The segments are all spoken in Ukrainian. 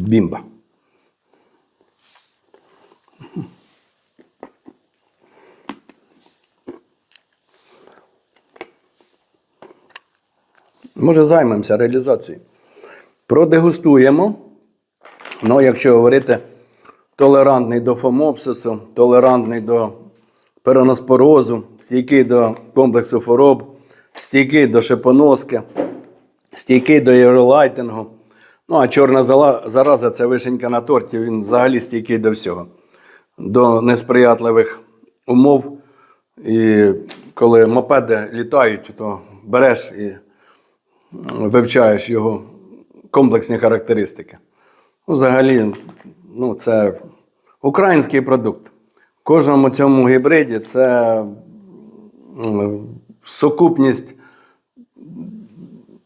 Бімба. Може, займемося реалізацією. Продегустуємо. Ну, якщо говорити, толерантний до фомопсису, толерантний до пероноспорозу, стійкий до комплексу хвороб, стійкий до шипоноски, стійкий до єролайтингу. Ну, а чорна зараза це вишенька на торті, він взагалі стійкий до всього. До несприятливих умов. І коли мопеди літають, то береш і вивчаєш його комплексні характеристики. Ну, взагалі, ну, це український продукт. В кожному цьому гібриді це сукупність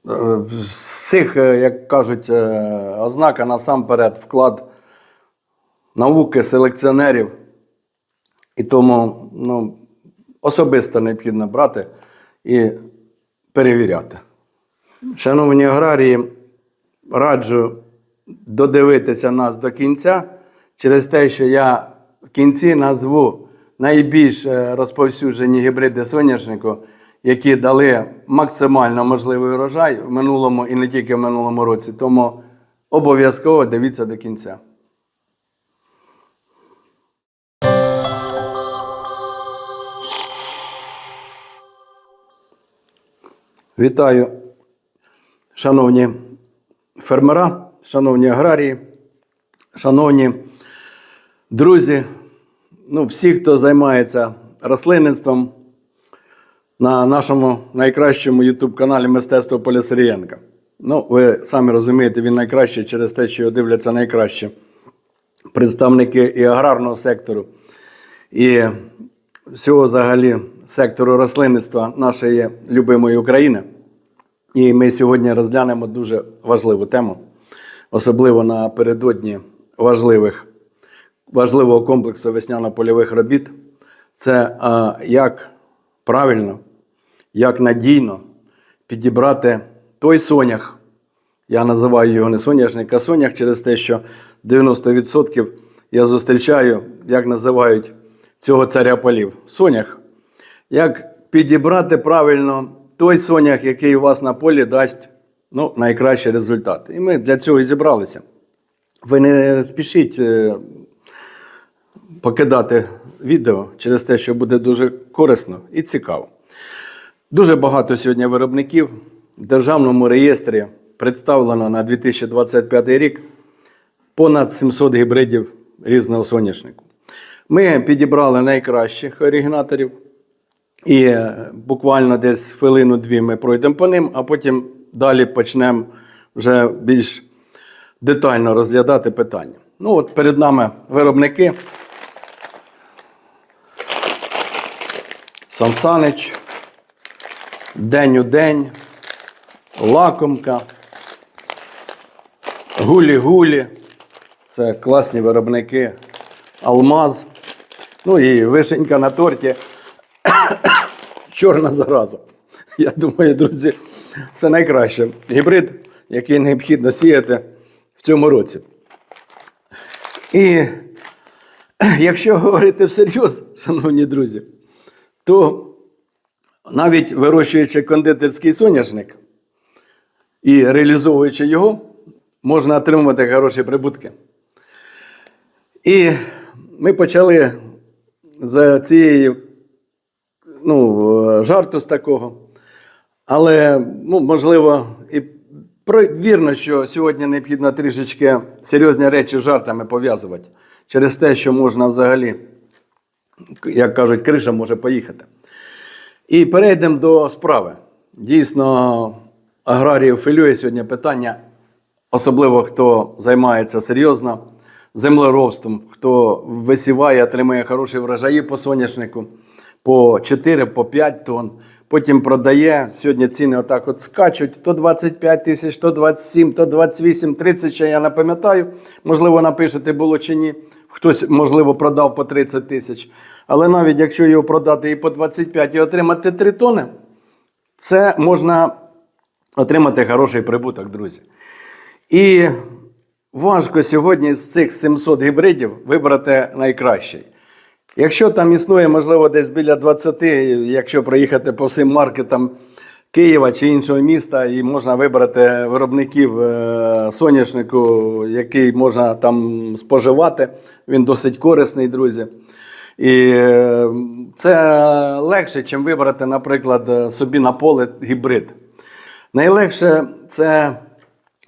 е, е, як кажуть, е, ознак, а насамперед вклад науки, селекціонерів. І тому ну, особисто необхідно брати і перевіряти. Шановні аграрії, раджу додивитися нас до кінця через те, що я в кінці назву найбільш розповсюджені гібриди соняшнику, які дали максимально можливий урожай в минулому і не тільки в минулому році. Тому обов'язково дивіться до кінця. Вітаю, шановні фермера, шановні аграрії, шановні друзі, ну, всі, хто займається рослинництвом на нашому найкращому YouTube-каналі Мистецтво Поля Сирієнка. Ну, ви самі розумієте, він найкращий через те, що його дивляться найкращі представники і аграрного сектору, і всього взагалі сектору рослинництва нашої любимої України. І ми сьогодні розглянемо дуже важливу тему, особливо напередодні важливих, важливого комплексу весняно-польових робіт. Це а, як правильно, як надійно підібрати той сонях. Я називаю його не соняшник, а сонях через те, що 90% я зустрічаю, як називають цього царя полів. Сонях. Як підібрати правильно той сонях, який у вас на полі дасть ну, найкращий результат. І ми для цього і зібралися. Ви не спішіть е, покидати відео через те, що буде дуже корисно і цікаво. Дуже багато сьогодні виробників в державному реєстрі представлено на 2025 рік понад 700 гібридів різного соняшнику. Ми підібрали найкращих оригінаторів. І буквально десь хвилину-дві ми пройдемо по ним, а потім далі почнемо вже більш детально розглядати питання. Ну, от перед нами виробники. Сансанич, День у день, Лакомка, Гулі-Гулі. Це класні виробники, Алмаз. Ну і вишенька на торті чорна зараза. Я думаю, друзі, це найкраще гібрид, який необхідно сіяти в цьому році. І якщо говорити всерйоз, шановні друзі, то навіть вирощуючи кондитерський соняшник і реалізовуючи його, можна отримувати хороші прибутки. І ми почали з цієї ну, жарту з такого. Але, ну, можливо, і вірно, що сьогодні необхідно трішечки серйозні речі з жартами пов'язувати через те, що можна взагалі, як кажуть, криша може поїхати. І перейдемо до справи. Дійсно, аграріїв хвилює сьогодні питання, особливо хто займається серйозно землеробством, хто висіває, отримує хороші врожаї по соняшнику по 4, по 5 тонн. Потім продає. Сьогодні ціни отак от скачуть: то 25 тисяч, то 27, то 28, 30, ще я не пам'ятаю. Можливо, напишете було чи ні. Хтось, можливо, продав по 30 тисяч. Але навіть якщо його продати і по 25 і отримати 3 тонни, це можна отримати хороший прибуток, друзі. І важко сьогодні з цих 700 гібридів вибрати найкращий. Якщо там існує, можливо, десь біля 20, якщо проїхати по всім маркетам Києва чи іншого міста, і можна вибрати виробників е, соняшнику, який можна там споживати. Він досить корисний, друзі. І е, це легше, ніж вибрати, наприклад, собі на поле гібрид. Найлегше це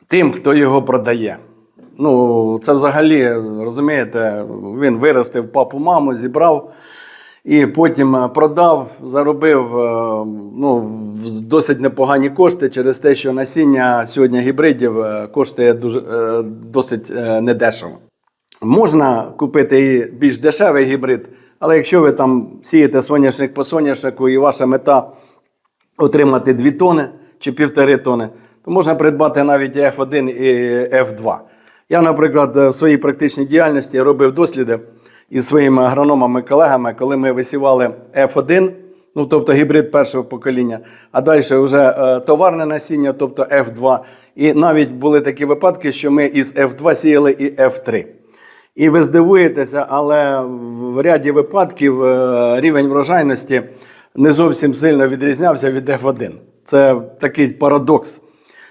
тим, хто його продає. Ну, це взагалі, розумієте, він виростив папу, маму, зібрав і потім е, продав, заробив е, ну, досить непогані кошти через те, що насіння сьогодні гібридів е, коштує дуже, досить недешево. Можна купити і більш дешевий гібрид, але якщо ви там сієте соняшник по соняшнику і ваша мета отримати 2 тони чи півтори тони, то можна придбати навіть і F1 і F2. Я, наприклад, в своїй практичній діяльності робив досліди із своїми агрономами, колегами, коли ми висівали F1, ну тобто гібрид першого покоління, а далі вже е, товарне насіння, тобто F2. І навіть були такі випадки, що ми із F2 сіяли і F3. І ви здивуєтеся, але в ряді випадків е, рівень врожайності не зовсім сильно відрізнявся від F1. Це такий парадокс.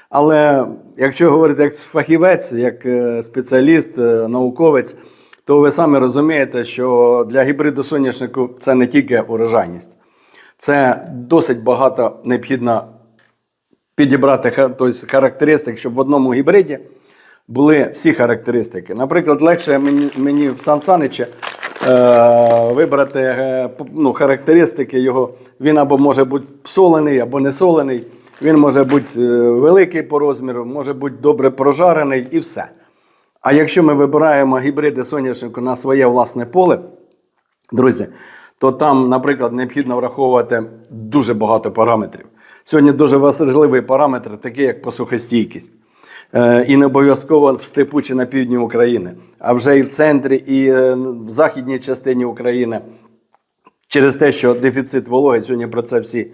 Але якщо говорити як фахівець, як е, спеціаліст, науковець, то ви самі розумієте, що для гібриду соняшнику це не тільки урожайність, це досить багато необхідно підібрати тобто, характеристик, щоб в одному гібриді були всі характеристики. Наприклад, легше мені, мені в Сан Санича е, вибрати е, ну, характеристики його. Він або може бути солений, або не солений. Він може бути е, великий по розміру, може бути добре прожарений і все. А якщо ми вибираємо гібриди соняшнику на своє власне поле, друзі, то там, наприклад, необхідно враховувати дуже багато параметрів. Сьогодні дуже важливий параметр, такий як посухостійкість. Е, І не обов'язково в степу чи на півдні України, а вже і в центрі, і е, в західній частині України. Через те, що дефіцит вологи, сьогодні про це всі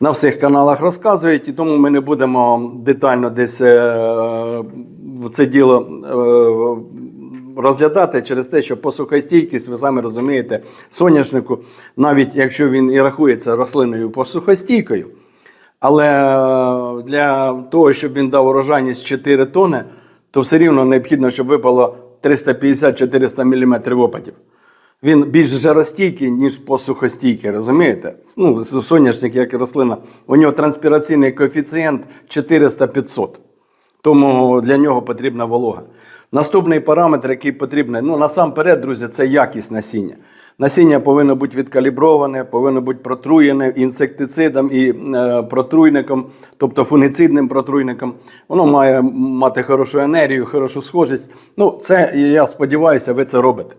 на всіх каналах розказують, і тому ми не будемо детально десь е, це діло е, розглядати через те, що посухостійкість, ви самі розумієте, соняшнику, навіть якщо він і рахується рослиною посухостійкою, але е, для того, щоб він дав урожайність 4 тони, то все рівно необхідно, щоб випало 350-400 мм опадів. Він більш жаростійкий, ніж посухостійкий, розумієте? Ну, соняшник, як і рослина, у нього транспіраційний коефіцієнт 400-500. Тому для нього потрібна волога. Наступний параметр, який потрібний, ну насамперед, друзі, це якість насіння. Насіння повинно бути відкаліброване, повинно бути протруєне інсектицидом і е, протруйником, тобто фунгіцидним протруйником. Воно має мати хорошу енергію, хорошу схожість. Ну, це я сподіваюся, ви це робите.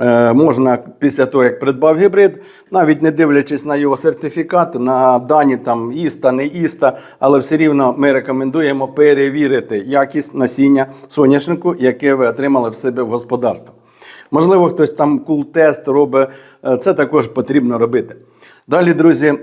Е, можна після того, як придбав гібрид, навіть не дивлячись на його сертифікат, на дані там іста, не іста, але все рівно ми рекомендуємо перевірити якість насіння соняшнику, яке ви отримали в себе в господарстві. Можливо, хтось там кул-тест робить, е, це також потрібно робити. Далі, друзі,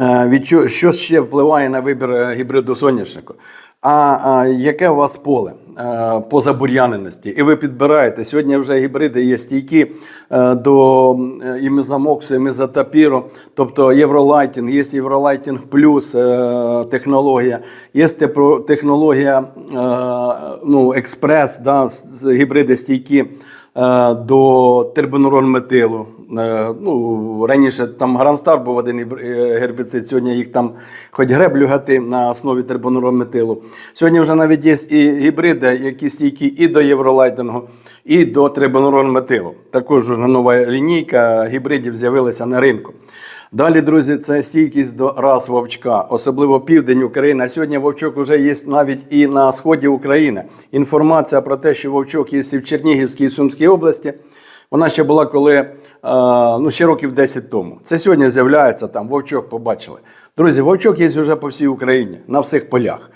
е, що ще впливає на вибір гібриду соняшнику? А, а яке у вас поле е, по забур'яненості? І ви підбираєте. Сьогодні вже гібриди є стійкі е, до мезамоксу, і мезотапіру, тобто євролайтінг, є євролайтінг плюс е, технологія, є технологія е, ну, експрес, да, гібриди стійкі е, до тербонурон-метилу. Е, Ну, раніше там Гранстар був один е, гербіцид, сьогодні їх там хоч греблю гати на основі тербонурон-метилу. Сьогодні вже навіть є і гібриди, які стійкі і до євролайтингу, і до трибонурон-метилу. Також нова лінійка гібридів з'явилася на ринку. Далі, друзі, це стійкість до рас вовчка, особливо південь України. А сьогодні вовчок вже є навіть і на сході України. Інформація про те, що вовчок є і в Чернігівській і Сумській області. Вона ще була коли е, ну, ще років 10 тому. Це сьогодні з'являється там, вовчок побачили. Друзі, вовчок є вже по всій Україні, на всіх полях.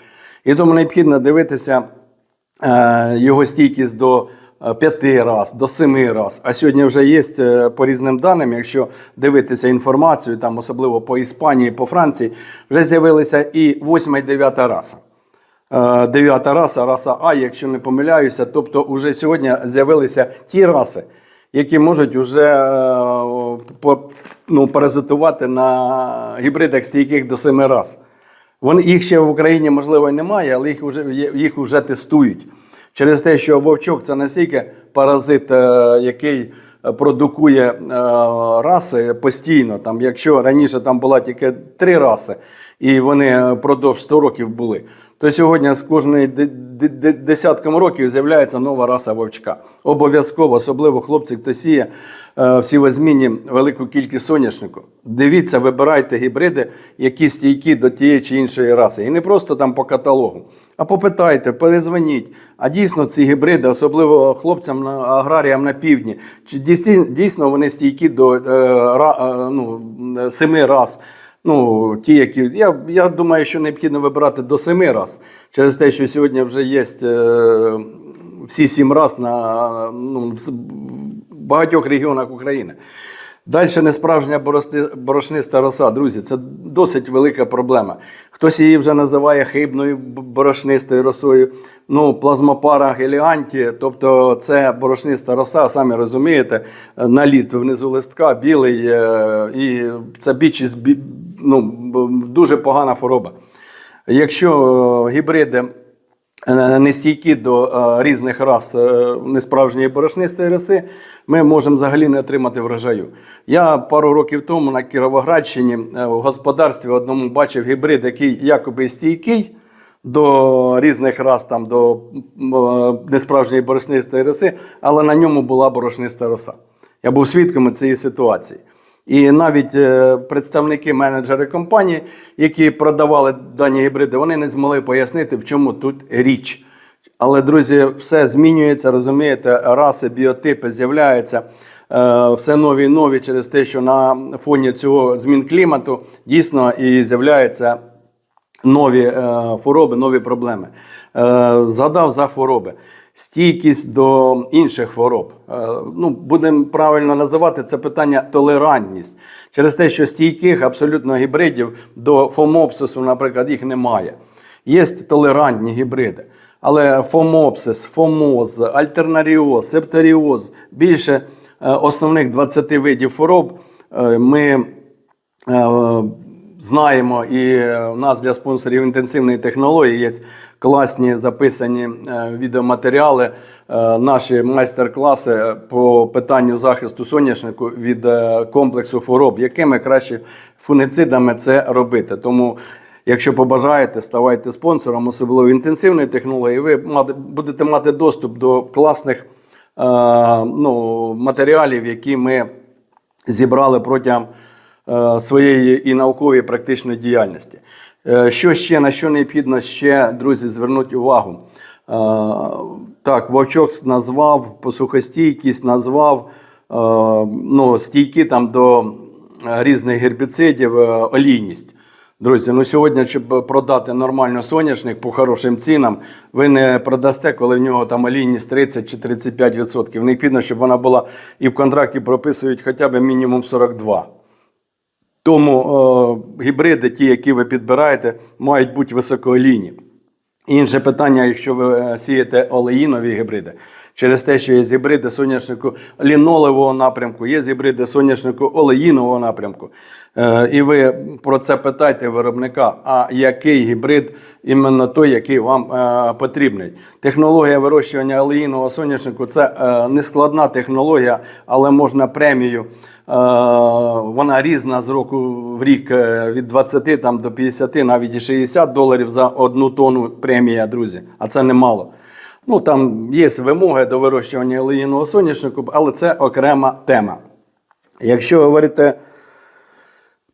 І тому необхідно дивитися е, його стійкість до п'яти раз, до семи раз. А сьогодні вже є е, по різним даним, якщо дивитися інформацію, там особливо по Іспанії, по Франції, вже з'явилися і восьма і дев'ята раса. е, дев'ята раса, раса А, якщо не помиляюся. Тобто, вже сьогодні з'явилися ті раси, які можуть вже е, ну, паразитувати на гібридах стійких до семи рас. Вони, їх ще в Україні, можливо, і немає, але їх вже, їх вже тестують. Через те, що вовчок це настільки паразит, е, який е, продукує е, раси постійно. Там, якщо раніше там була тільки три раси, і вони впродовж 100 років були, то сьогодні з кожної де- де- де- десятком років з'являється нова раса вовчка. Обов'язково, особливо хлопці, хто сіє е, в сівозміні велику кількість соняшнику. Дивіться, вибирайте гібриди, які стійкі до тієї чи іншої раси. І не просто там по каталогу, а попитайте, перезвоніть. А дійсно ці гібриди, особливо хлопцям на аграріям на півдні, чи дійсно, вони стійкі до е, е, ну, семи рас. Ну, ті, які я, я думаю, що необхідно вибирати до семи раз через те, що сьогодні вже є е, всі сім раз на ну, в багатьох регіонах України. Далі несправжня боросни- борошниста роса, друзі, це досить велика проблема. Хтось її вже називає хибною борошнистою росою. Ну, плазмопара геліанті, тобто це борошниста роса, самі розумієте, наліт внизу листка білий, е, і це більшість ну, дуже погана хвороба. Якщо е, гібриди нестійкі до е, різних рас е, несправжньої борошнистої роси, ми можемо взагалі не отримати врожаю. Я пару років тому на Кіровоградщині е, в господарстві одному бачив гібрид, який якоби стійкий до різних рас, там, до е, несправжньої борошнистої роси, але на ньому була борошниста роса. Я був свідком цієї ситуації. І навіть е, представники менеджери компанії, які продавали дані гібриди, вони не змогли пояснити, в чому тут річ. Але, друзі, все змінюється, розумієте, раси, біотипи з'являються е, все нові і нові через те, що на фоні цього змін клімату дійсно і з'являються нові е, хвороби, нові проблеми. Е, згадав за хвороби. Стійкість до інших хвороб. Е, ну, будемо правильно називати це питання толерантність. Через те, що стійких абсолютно гібридів до фомопсису, наприклад, їх немає. Є толерантні гібриди. Але фомопсис, фомоз, альтернаріоз, септоріоз, більше е, основних 20 видів хвороб е, ми Знаємо, і в нас для спонсорів інтенсивної технології є класні записані е, відеоматеріали, е, наші майстер-класи по питанню захисту соняшнику від е, комплексу хвороб, якими краще фунгицидами це робити. Тому, якщо побажаєте, ставайте спонсором, особливо інтенсивної технології, ви будете мати доступ до класних е, ну, матеріалів, які ми зібрали протягом е, своєї і наукової і практичної діяльності. Е, Що ще на що необхідно ще, друзі, звернути увагу? Е, Так, вовчок назвав, посухостійкість назвав, е, ну, стійки там до е, різних гербіцидів, е, олійність. Друзі, ну сьогодні, щоб продати нормально соняшник по хорошим цінам, ви не продасте, коли в нього там олійність 30 чи 35%. Необхідно, щоб вона була і в контракті прописують хоча б мінімум 42. Тому е, гібриди, ті, які ви підбираєте, мають бути високоолійні. Інше питання, якщо ви е, сієте олеїнові гібриди, через те, що є гібриди соняшнику лінолевого напрямку, є гібриди соняшнику олеїнового напрямку. Е, І ви про це питайте виробника, а який гібрид іменно той, який вам е, потрібний. Технологія вирощування олеїнового соняшнику це е, нескладна технологія, але можна премію. Е, Вона різна з року в рік е, від 20 там, до 50, навіть і 60 доларів за одну тонну премія, друзі. А це немало. Ну, там є вимоги до вирощування олеїного соняшнику, але це окрема тема. Якщо говорити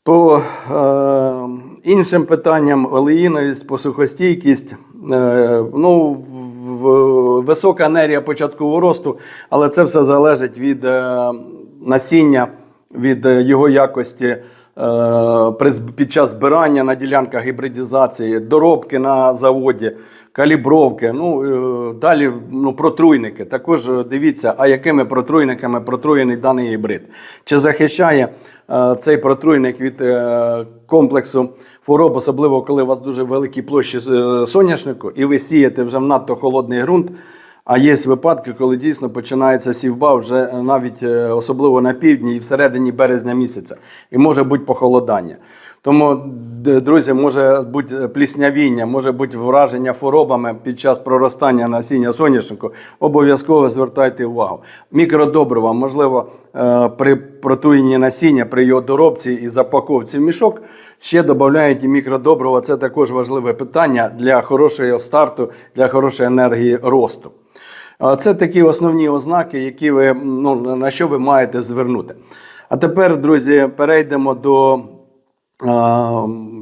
по е, іншим питанням олеїновість, посухостійкість, е, ну, в, висока енергія початкового росту, але це все залежить від е, насіння, від е, його якості е, під час збирання на ділянках гібридізації, доробки на заводі. калібровки. Ну, е, далі ну, протруйники. Також дивіться, а якими протруйниками протруєний даний гібрид. Чи захищає цей протруйник від комплексу хвороб, особливо коли у вас дуже великі площі соняшнику, і ви сієте вже в надто холодний ґрунт. А є випадки, коли дійсно починається сівба вже е, навіть е, особливо на півдні і всередині березня місяця, і може бути похолодання. Тому, друзі, може бути пліснявіння, може бути враження хворобами під час проростання насіння соняшнику. Обов'язково звертайте увагу. Мікродобрива, можливо, е, при протруєнні насіння, при його доробці і запаковці в мішок. Ще додають і мікродобрива. Це також важливе питання для хорошого старту, для хорошої енергії росту. Це такі основні ознаки, які ви, ну, на що ви маєте звернути. А тепер, друзі, перейдемо до.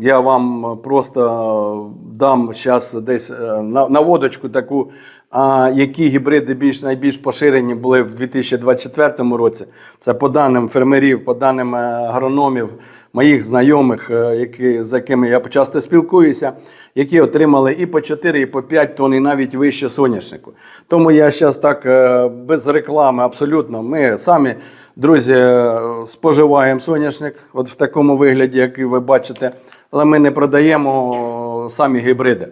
Я вам просто дам зараз десь е, наводочку таку, які гібриди більш найбільш поширені були в 2024 році. Це по даним фермерів, по даним е, агрономів, моїх знайомих, е, які, з якими я часто спілкуюся, які отримали і по 4, і по 5 тонн, і навіть вище соняшнику. Тому я зараз так е, без реклами абсолютно. Ми самі, друзі, е, споживаємо соняшник, от в такому вигляді, який ви бачите, але ми не продаємо самі гібриди.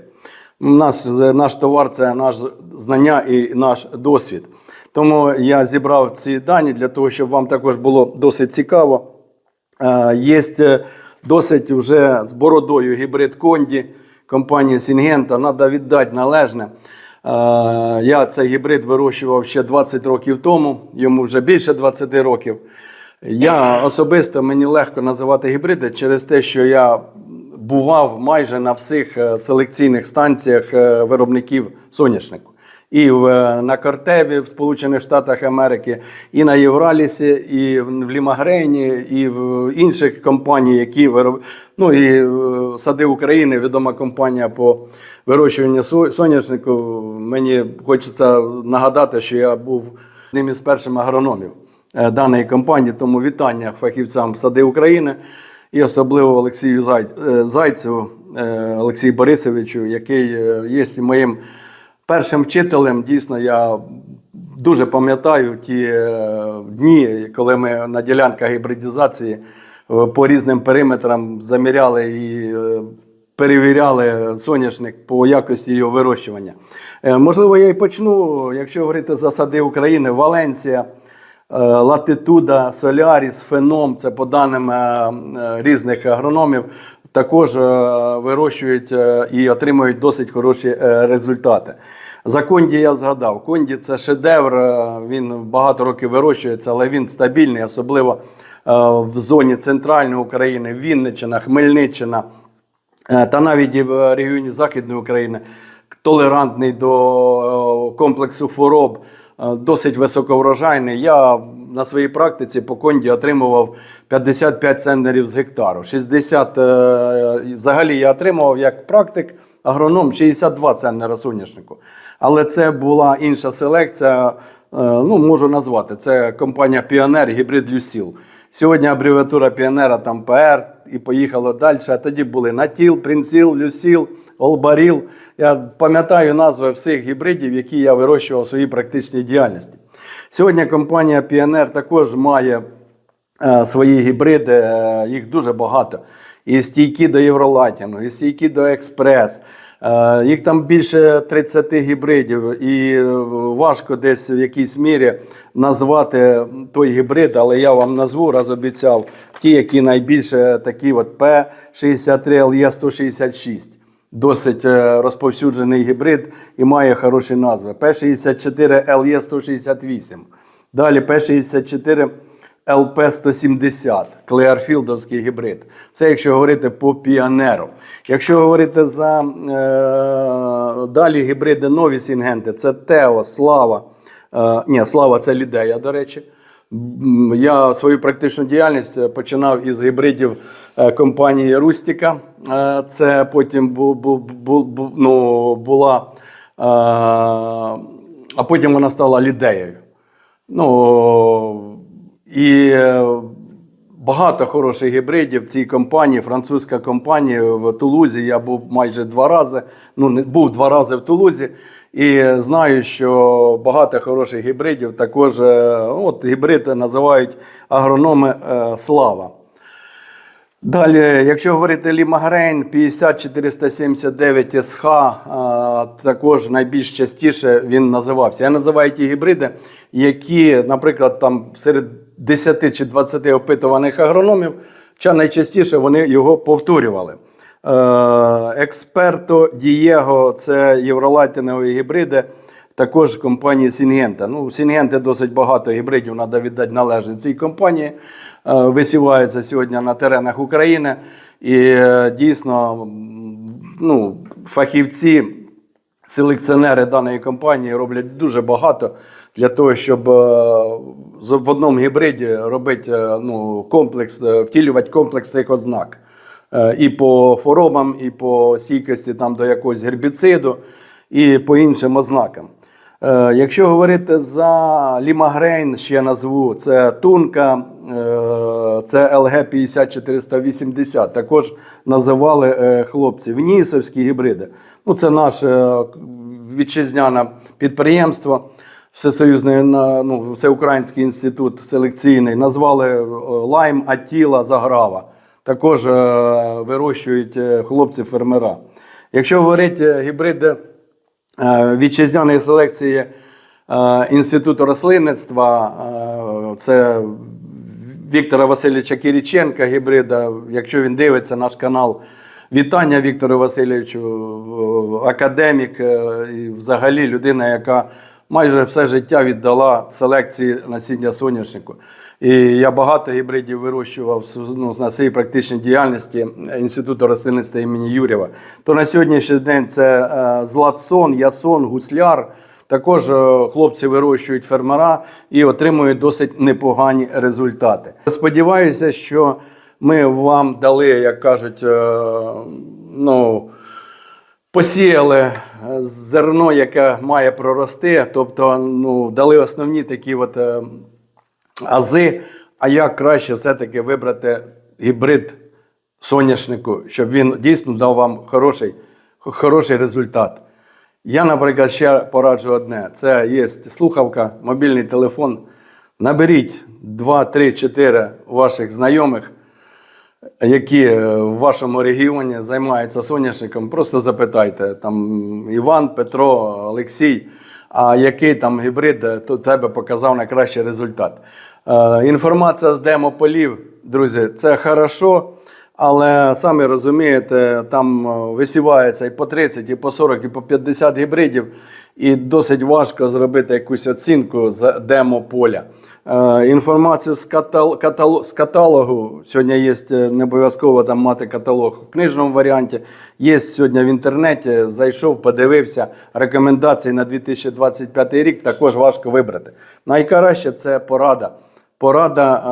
Наш, наш товар це наш знання і наш досвід. Тому я зібрав ці дані для того, щоб вам також було досить цікаво. Є досить вже з бородою гібрид Конді компанії Сінгента. Треба віддати належне. Е, Я цей гібрид вирощував ще 20 років тому, йому вже більше 20 років. Я особисто мені легко називати гібриди через те, що я бував майже на всіх е, селекційних станціях е, виробників соняшнику. І в, е, на Кортеві в Сполучених Штатах Америки, і на Євралісі, і в Лімагрені, і в інших компаній, які вироб... ну і е, Сади України, відома компанія по вирощуванню со- соняшнику. Мені хочеться нагадати, що я був одним із перших агрономів е, даної компанії. Тому вітання фахівцям Сади України і особливо Олексію Зайцеву, Олексію Борисовичу, який є моїм першим вчителем. Дійсно, я дуже пам'ятаю ті е, дні, коли ми на ділянках гібридизації е, по різним периметрам заміряли і е, перевіряли соняшник по якості його вирощування. Можливо, я і почну, якщо говорити за сади України, Валенсія. Латитуда, Соляріс, Феном це по даним різних агрономів, також е, вирощують е, і отримують досить хороші е, результати. За Конді я згадав. Конді це шедевр, він багато років вирощується, але він стабільний, особливо в зоні центральної України, Вінниччина, Хмельниччина. Та навіть і в регіоні Західної України толерантний до комплексу хвороб, досить високоврожайний. Я на своїй практиці по конді отримував 55 центнерів з гектару. 60, е, взагалі я отримував як практик, агроном 62 центнера соняшнику. Але це була інша селекція, е, ну можу назвати. Це компанія Піонер гібрид Люсіл. Сьогодні абревіатура Піонера там ПР і поїхало далі. А тоді були Натіл, Принціл, Люсіл, Олбаріл. Я пам'ятаю назви всіх гібридів, які я вирощував в своїй практичній діяльності. Сьогодні компанія Піонер також має свої гібриди, е, їх дуже багато. І стійкі до Євролатіну, і стійкі до Експрес. Е, Їх там більше 30 гібридів, і е, важко десь в якійсь мірі назвати той гібрид, але я вам назву, раз обіцяв, ті, які найбільше такі от P63LE166. Досить е, розповсюджений гібрид і має хороші назви. P64LE168. Далі P64 LP170, Клеарфілдовський гібрид. Це якщо говорити по піонеру. Якщо говорити за е, далі гібриди нові сінгенти, це Тео, Слава. Е, ні, Слава це лідея, до речі. Я свою практичну діяльність е, починав із гібридів е, компанії Рустіка. Е, Це потім бу, бу, бу, бу, ну, була, а потім вона стала лідеєю. Ну, і е, багато хороших гібридів цій компанії, французька компанія в Тулузі. Я був майже два рази. Ну, не був два рази в Тулузі. І знаю, що багато хороших гібридів. Також е, от гібриди називають агрономи е, Слава. Далі, якщо говорити Лімагрейн 50479 СХ, також найбільш частіше він називався. Я називаю ті гібриди, які, наприклад, там серед 10 чи 20 опитуваних агрономів, ча найчастіше вони його повторювали. Е, Експерто Дієго це євролатинові гібриди, також компанії Сінгента. Ну, у Сінгенти досить багато гібридів, треба віддати належне цій компанії. Е, Висіваються сьогодні на теренах України. І е, дійсно ну, фахівці, селекціонери даної компанії роблять дуже багато для того, щоб е, в одному гібриді робити ну, комплекс, втілювати комплекс цих ознак. І по хворобам, і по стійкості там, до якогось гербіциду, і по іншим ознакам. Якщо говорити за лімагрейн, ще назву, це тунка, це ЛГ 50480. Також називали е, хлопці Внісовські гібриди. Ну, це наше е, вітчизняне підприємство. Всесоюзний ну, Всеукраїнський інститут селекційний назвали е, Лайм Атіла Заграва. Також вирощують хлопці-фермера. Якщо говорити гібриди вітчизняної селекції Інституту рослинництва, це Віктора Васильовича Кіріченка, гібрида. Якщо він дивиться наш канал, вітання Віктору Васильовичу, академік е, і взагалі людина, яка майже все життя віддала селекції насіння соняшнику. І я багато гібридів вирощував ну, на своїй практичній діяльності Інституту рослинництва імені Юрєва. То на сьогоднішній день це е, Златсон, Ясон, Гусляр. Також е, хлопці вирощують фермера і отримують досить непогані результати. Сподіваюся, що ми вам дали, як кажуть, е, ну, посіяли зерно, яке має прорости, тобто ну, дали основні такі от, е, ази, а як краще все-таки вибрати гібрид соняшнику, щоб він дійсно дав вам хороший, хороший результат. Я, наприклад, ще пораджу одне: це є слухавка, мобільний телефон. Наберіть 2, 3, 4 ваших знайомих, які е, в вашому регіоні займаються соняшником. Просто запитайте там Іван, Петро, Олексій, а який там гібрид е, то тебе показав найкращий результат. Е, Інформація з демополів, друзі, це хорошо. Але самі розумієте, там е, висівається і по 30, і по 40, і по 50 гібридів, і досить важко зробити якусь оцінку з демо-поля. Е, Інформацію з, катал, катал, з каталогу. Сьогодні є е, не обов'язково там мати каталог в книжному варіанті. Є сьогодні в інтернеті. Зайшов, подивився рекомендації на 2025 рік. Також важко вибрати. Найкраще це порада. Порада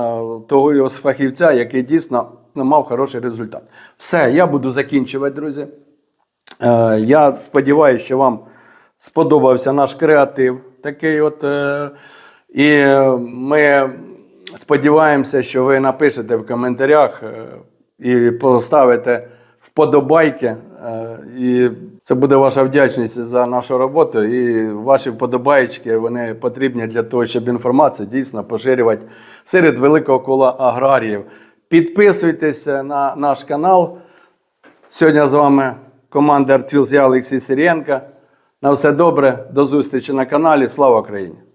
того його фахівця, який дійсно мав хороший результат. Все, я буду закінчувати, друзі. Е, Я сподіваюся, що вам сподобався наш креатив. Такий от. е, І ми сподіваємося, що ви напишете в коментарях е, і поставите вподобайки. І це буде ваша вдячність за нашу роботу. І ваші вподобайки вони потрібні для того, щоб інформацію дійсно поширювати серед великого кола аграріїв. Підписуйтесь на наш канал. Сьогодні з вами команда Артвілз, я Олексій Сирієнко. На все добре, до зустрічі на каналі. Слава Україні!